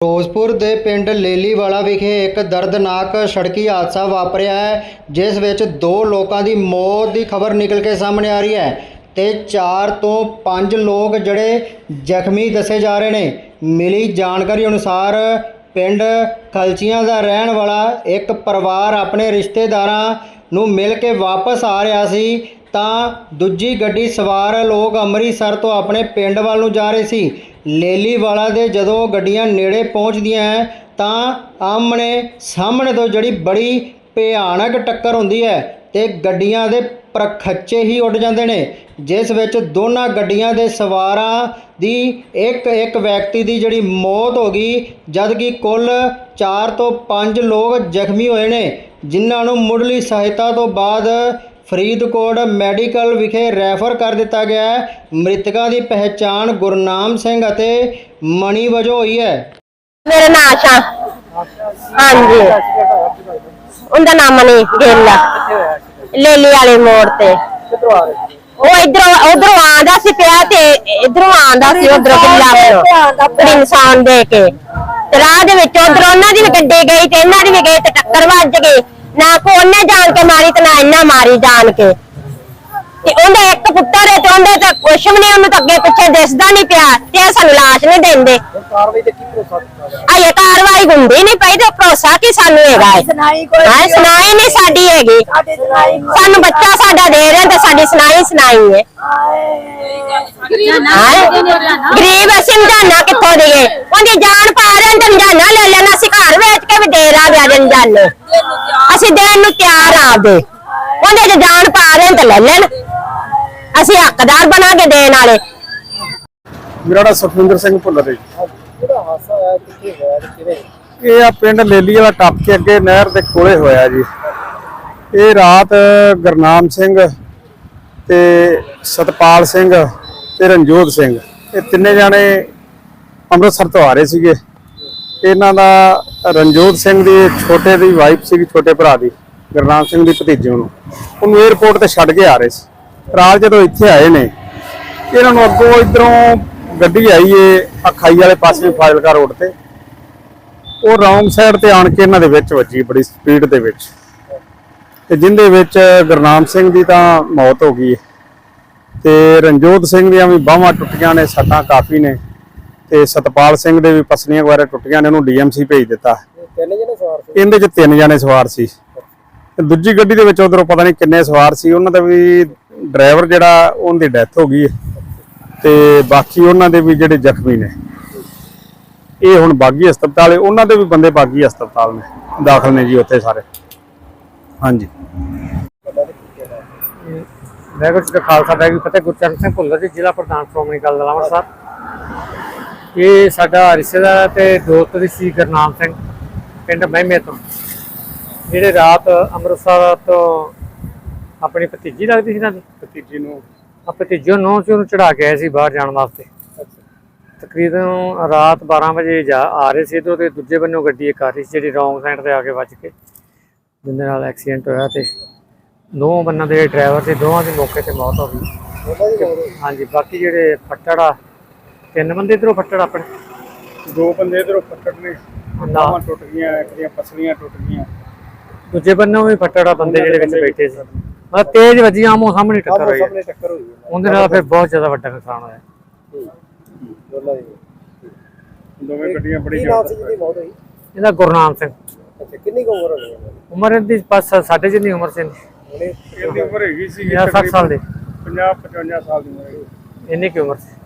ਫਿਰੋਜ਼ਪੁਰ ਦੇ ਪਿੰਡ ਲੇਲੀਵਾਲਾ ਵਿਖੇ ਇੱਕ ਦਰਦਨਾਕ ਸੜਕੀ ਹਾਦਸਾ ਵਾਪਰਿਆ ਹੈ, ਜਿਸ ਵਿੱਚ ਦੋ ਲੋਕਾਂ ਦੀ ਮੌਤ ਦੀ ਖਬਰ ਨਿਕਲ ਕੇ ਸਾਹਮਣੇ ਆ ਰਹੀ ਹੈ ਤੇ 4 ਤੋਂ 5 ਲੋਕ ਜਿਹੜੇ ਜ਼ਖਮੀ ਦੱਸੇ ਜਾ ਰਹੇ ਨੇ। ਮਿਲੀ ਜਾਣਕਾਰੀ ਅਨੁਸਾਰ ਪਿੰਡ ਖਲਚੀਆਂ ਦਾ ਰਹਿਣ ਵਾਲਾ ਇੱਕ ਪਰਿਵਾਰ ਆਪਣੇ ਰਿਸ਼ਤੇਦਾਰਾਂ ਨੂੰ ਮਿਲ ਕੇ ਵਾਪਸ ਆ ਰਿਹਾ ਸੀ, ਤਾਂ ਦੂਜੀ ਗੱਡੀ ਸਵਾਰ ਲੋਕ ਅੰਮ੍ਰਿਤਸਰ ਤੋਂ ਆਪਣੇ ਪਿੰਡ ਵੱਲ ਨੂੰ ਜਾ ਰਹੇ ਸੀ। ਲੇਲੀਵਾਲਾ ਦੇ ਜਦੋਂ ਗੱਡੀਆਂ ਨੇੜੇ ਪਹੁੰਚਦੀਆਂ ਹੈ ਤਾਂ ਆਮਣੇ ਸਾਹਮਣੇ ਤੋਂ ਜਿਹੜੀ ਬੜੀ ਭਿਆਨਕ ਟੱਕਰ ਹੁੰਦੀ ਹੈ ਤੇ ਗੱਡੀਆਂ ਦੇ ਪ੍ਰਖੱਚੇ ਹੀ ਉੱਡ ਜਾਂਦੇ ਨੇ, ਜਿਸ ਵਿੱਚ ਦੋਨਾਂ ਗੱਡੀਆਂ ਦੇ ਸਵਾਰਾਂ ਦੀ ਇੱਕ ਇੱਕ ਵਿਅਕਤੀ ਦੀ ਜਿਹੜੀ ਮੌਤ ਹੋ ਗਈ ਜਦ ਕਿ ਕੁੱਲ 4 ਤੋਂ 5 ਲੋਕ ਜ਼ਖਮੀ ਹੋਏ ਨੇ, ਜਿਨ੍ਹਾਂ ਨੂੰ ਮੁੱਢਲੀ ਸਹਾਇਤਾ ਤੋਂ ਬਾਅਦ ਫਰੀਦਕੋਟ ਮੈਡੀਕਲ ਵਿਖੇ ਰੈਫਰ ਕਰ ਦਿੱਤਾ ਗਿਆ ਹੈ। ਮ੍ਰਿਤਕਾਂ ਦੀ ਪਹਿਚਾਣ ਗੁਰਨਾਮ ਸਿੰਘ ਅਤੇ ਮਣੀ ਵਜੋਂ ਹੋਈ ਹੈ। ਮੇਰਾ ਨਾਮ ਆਸ਼ਾ। ਹਾਂਜੀ। ਉਹਦਾ ਨਾਮ ਨਹੀਂ ਗਿੱਲ ਲੇਲੀ ਵਾਲੇ ਮੋੜ ਤੇ। ਉਹ ਇਧਰੋਂ ਉਧਰੋਂ ਆਂਦਾ ਸੀ ਪਿਆ ਤੇ ਇਧਰੋਂ ਆਂਦਾ ਸੀ ਉਧਰੋਂ ਕਿੱਲਾ ਵੱਲੋਂ ਇਨਸਾਨ ਦੇ ਕੇ। ਤੇ ਰਾਹ ਦੇ ਵਿੱਚ ਉਧਰ ਉਹਨਾਂ ਦੀ ਵੀ ਗੱਡੀ ਗਈ ਤੇ ਇਹਨਾਂ ਦੀ ਵੀ ਗਈ ਤੇ ਟੱਕਰ ਵੱਜ ਗਈ। ਨਾ ਕੋ ਉਹਨੇ ਜਾਣ ਕੇ ਮਾਰੀ ਤੇ ਨਾ ਇਹਨਾਂ ਮਾਰੀ ਜਾਣ ਕੇ। ਤੇ ਉਹਦਾ ਇੱਕ ਪੁੱਤਰ ਹੈ ਤੇ ਉਹਦੇ ਤਾਂ ਕੁਛ ਵੀ ਨਹੀਂ ਉਹਨੂੰ ਤਾਂ ਅੱਗੇ ਪਿੱਛੇ ਦਿਸਦਾ ਨਹੀਂ ਪਿਆ ਤੇ ਇਹ ਸਾਨੂੰ ਲਾਸ਼ ਨਹੀਂ ਦਿੰਦੇ। ਕਾਰਵਾਈ ਤੇ ਕੀ ਭਰੋਸਾ ਦਿੱਤਾ ਗਿਆ? ਆਏ ਕਾਰਵਾਈ ਹੁੰਦੀ ਨਹੀਂ ਪਈ ਤੇ ਭਰੋਸਾ ਕੀ ਸਾਨੂੰ ਹੈਗਾ ਹੈ? ਸੁਣਾਈ ਕੋਈ ਹਾਂ ਸੁਣਾਈ ਨਹੀਂ ਸਾਡੀ ਹੈਗੀ। ਸਾਡੇ ਸੁਣਾਈ ਸਾਨੂੰ ਬੱਚਾ ਸਾਡਾ ਦੇ ਰਹੇ ਤੇ ਸਾਡੀ ਸੁਣਾਈ ਸੁਣਾਈ ਹੈ। ਹਾਂ ਗਰੀਬ ਅਸੀਂ ਸਮਝਾਣਾ ਕਿੱਥੋਂ ਦੇਈਏ। ਉਹਦੀ ਜਾਨ ਪਾ ਰਹੇ ਤੇ ਸਮਝਾਣਾ ਲੈ ਲੈਣਾ ਅਸੀਂ ਘਰ ਵੇਚ ਕੇ ਵੀ ਦੇ ਰਾਂਗੇ ਅਜਨ ਜਾਨੇ ਅਸੀਂ ਦੇਣ ਨੂੰ ਤਿਆਰ ਆਪਦੇ। ਉਹਦੇ ਚ ਜਾਨ ਪਾ ਰਹੇ ਤੇ ਲੈ ਲੈਣ। ਅਸੀਂ ਹੱਕਦਾਰ ਬਣਾ ਕੇ ਦੇਣ ਵਾਲੇ। ਮੇਰਾ ਨਾਮ ਸੁਖਵਿੰਦਰ ਸਿੰਘ ਭੁੱਲਰ ਹੈ ਜੀ। ਜਿਹੜਾ ਹਾਸਾ ਹੋਇਆ ਕਿੱਥੇ ਹੋਇਆ ਤੇ ਕਿਵੇਂ ਇਹ ਆ ਪਿੰਡ ਲੇਲੀ ਵਾਲਾ ਟੱਪ ਕੇ ਅੱਗੇ ਨਹਿਰ ਦੇ ਕੋਲੇ ਹੋਇਆ ਜੀ। ਇਹ ਰਾਤ ਗੁਰਨਾਮ ਸਿੰਘ ਤੇ ਸਤਪਾਲ ਸਿੰਘ ਤੇ ਰਣਜੋਤ ਸਿੰਘ। ਇਹ ਤਿੰਨੇ ਜਾਣੇ ਅੰਮ੍ਰਿਤਸਰ ਤੋਂ ਆ ਰਹੇ ਸੀਗੇ। ਇਹਨਾਂ ਦਾ ਰਣਜੋਤ ਸਿੰਘ ਦੀ ਛੋਟੇ ਦੀ ਵਾਈਫ ਸੀਗੀ, ਛੋਟੇ ਭਰਾ ਦੀ, ਗੁਰਨਾਮ ਸਿੰਘ ਦੀ ਭਤੀਜੇ ਨੂੰ ਉਹਨੂੰ 에어ਪੋਰਟ ਤੇ ਛੱਡ ਕੇ ਆ ਰਹੇ ਸੀ। ਰਾਤ ਜਦੋਂ ਇੱਥੇ ਆਏ ਨੇ, ਇਹਨਾਂ ਨੂੰ ਅੱਗੋਂ ਇਧਰੋਂ ਗੱਡੀ ਆਈ ਏ, ਅਖਾਈ ਵਾਲੇ ਪਾਸੇ ਫਾਜ਼ਿਲਕਾ ਰੋਡ ਤੇ। ਉਹ ਰੌਂਗ ਸਾਈਡ ਤੇ ਆਣ ਕੇ ਇਹਨਾਂ ਦੇ ਵਿੱਚ ਵੱਜੀ, ਬੜੀ ਸਪੀਡ ਦੇ ਵਿੱਚ। ਤੇ ਜਿੰਦੇ ਵਿੱਚ ਗੁਰਨਾਮ ਸਿੰਘ ਦੀ ਤਾਂ ਮੌਤ ਹੋ ਗਈ ਹੈ ਤੇ ਰਣਜੋਤ ਸਿੰਘ ਦੀਆਂ ਵੀ ਬਾਹਾਂ ਟੁੱਟੀਆਂ ਨੇ, ਸੱਟਾਂ ਕਾਫੀ ਨੇ। ਤੇ ਸਤਪਾਲ ਸਿੰਘ ਦੇ ਵੀ ਪਸਲੀਆਂ ਵਗੈਰਾ ਟੁੱਟੀਆਂ ਨੇ ਉਹਨੂੰ ਡੀਐਮਸੀ ਭੇਜ ਦਿੱਤਾ। ਤਿੰਨ ਜਣੇ ਸਵਾਰ ਸੀ? ਇਹਦੇ ਚ ਤਿੰਨ ਜਣੇ ਸਵਾਰ ਸੀ। ਤੇ ਦੂਜੀ ਗੱਡੀ ਦੇ ਵਿੱਚ ਉਧਰੋਂ ਪਤਾ ਨਹੀਂ ਕਿੰਨੇ ਸਵਾਰ ਸੀ ਉਹਨਾਂ ਦਾ ਵੀ ਡਰਾਈਵਰ ਜਿਹੜਾ ਉਹਦੀ ਡੈਥ ਹੋ ਗਈ ਹੈ। ਤੇ ਬਾਕੀ ਉਹਨਾਂ ਦੇ ਵੀ ਜਿਹੜੇ ਜ਼ਖਮੀ ਨੇ। ਇਹ ਹੁਣ ਬਾਗੀ ਹਸਪਤਾਲ ਹੈ ਉਹਨਾਂ ਦੇ ਵੀ ਬੰਦੇ ਬਾਗੀ ਹਸਪਤਾਲ ਨੇ ਦਾਖਲ ਨੇ ਜੀ ਉੱਥੇ ਸਾਰੇ। ਹਾਂਜੀ। ਵਾਹਿਗੁਰੂ ਜੀ ਕਾ ਖਾਲਸਾ ਵਾਹਿਗੁਰੂ ਫਤਿਹ ਗੁਰਚਰਨ ਸਿੰਘ ਭੁੱਲਰ ਜੀ ਜ਼ਿਲ੍ਹਾ ਪ੍ਰਧਾਨ ਸ਼੍ਰੋਮਣੀ ਦਲ ਅੰਮ੍ਰਿਤਸਰ। ਇਹ ਸਾਡਾ ਰਿਸ਼ਤੇਦਾਰ ਤੇ ਦੋਸਤ ਦੀ ਸੀ ਗੁਰਨਾਮ ਸਿੰਘ ਪਿੰਡ ਮਹਿਮੇ ਤੋਂ। ਜਿਹੜੇ ਰਾਤ ਅੰਮ੍ਰਿਤਸਰ ਤੋਂ ਆਪਣੀ ਭਤੀਜੀ ਲੱਗਦੀ ਸੀ ਨਾ ਭਤੀਜੀ ਨੂੰ। ਆ ਭਤੀਜੀ ਨੂੰ ਸੀ ਉਹਨੂੰ ਚੜਾ ਕੇ ਆਏ ਸੀ ਬਾਹਰ ਜਾਣ ਵਾਸਤੇ। ਤਕਰੀਬਨ ਰਾਤ 12 ਵਜੇ ਜਾ ਆ ਰਹੇ ਸੀ ਤੇ ਦੂਜੇ ਬੰਨੋਂ ਗੱਡੀ ਇੱਕ ਆ ਰਹੀ ਸੀ ਜਿਹੜੀ ਰੌਂਗ ਸਾਈਡ ਤੇ ਆ ਕੇ ਵੱਜ ਕੇ ਜਿਹਦੇ ਨਾਲ ਐਕਸੀਡੈਂਟ ਹੋਇਆ ਤੇ ਦੋ ਬੰਨਾਂ ਦੇ ਡਰਾਈਵਰ ਤੇ ਦੋਵਾਂ ਦੀ ਮੌਕੇ ਤੇ ਮੌਤ ਹੋ ਗਈ। ਹਾਂਜੀ ਬਾਕੀ ਜਿਹੜੇ ਫੱਟੜ ਤਿੰਨ ਬੰਦੇ ਇਧਰੋਂ ਫੱਟੜ ਆਪਣੇ? ਦੋ ਬੰਦੇ ਇਧਰੋਂ ਫੱਟੜ ਨੇ। ਨਾ ਟੁੱਟ ਗਈਆਂ ਇੱਕ ਦੀਆਂ ਪਸਲੀਆਂ ਟੁੱਟ ਗਈਆਂ। ਦੂਜੇ ਬੰਨੋਂ ਵੀ ਫੱਟੜ ਆ ਬੰਦੇ ਜਿਹੜੇ ਵਿੱਚ ਬੈਠੇ ਸੀ। ਮਤਲਬ ਤੇਜ਼ ਵੱਜੀ ਆਮੋ ਸਾਹਮਣੇ ਟੱਕਰ ਹੋਈ ਆ। ਸਾਹਮਣੇ ਟੱਕਰ ਹੋਈ ਹੈ ਉਹਦੇ ਨਾਲ ਫਿਰ ਬਹੁਤ ਜ਼ਿਆਦਾ ਵੱਡਾ ਨੁਕਸਾਨ ਹੋਇਆ। ਦੀ ਦੋਵੇਂ ਗੱਡੀਆਂ ਮੌਤ ਹੋਈ? ਇਹਦਾ ਗੁਰਨਾਮ ਸਿੰਘ। ਅੱਛਾ ਕਿੰਨੀ ਕੁ ਉਮਰ ਹੋਣੀ ਹੈ? ਉਮਰ ਇਹਦੀ ਬਸ ਸਾਡੇ ਜਿੰਨੀ ਉਮਰ ਸੀ ਇਹਦੀ। ਉਮਰ ਹੈਗੀ ਸੀ 50 60 ਸਾਲ ਦੀ। 50 55 ਸਾਲ ਦੀ ਉਮਰ ਹੈਗੀ। ਇੰਨੀ ਕੀ ਉਮਰ ਸੀ।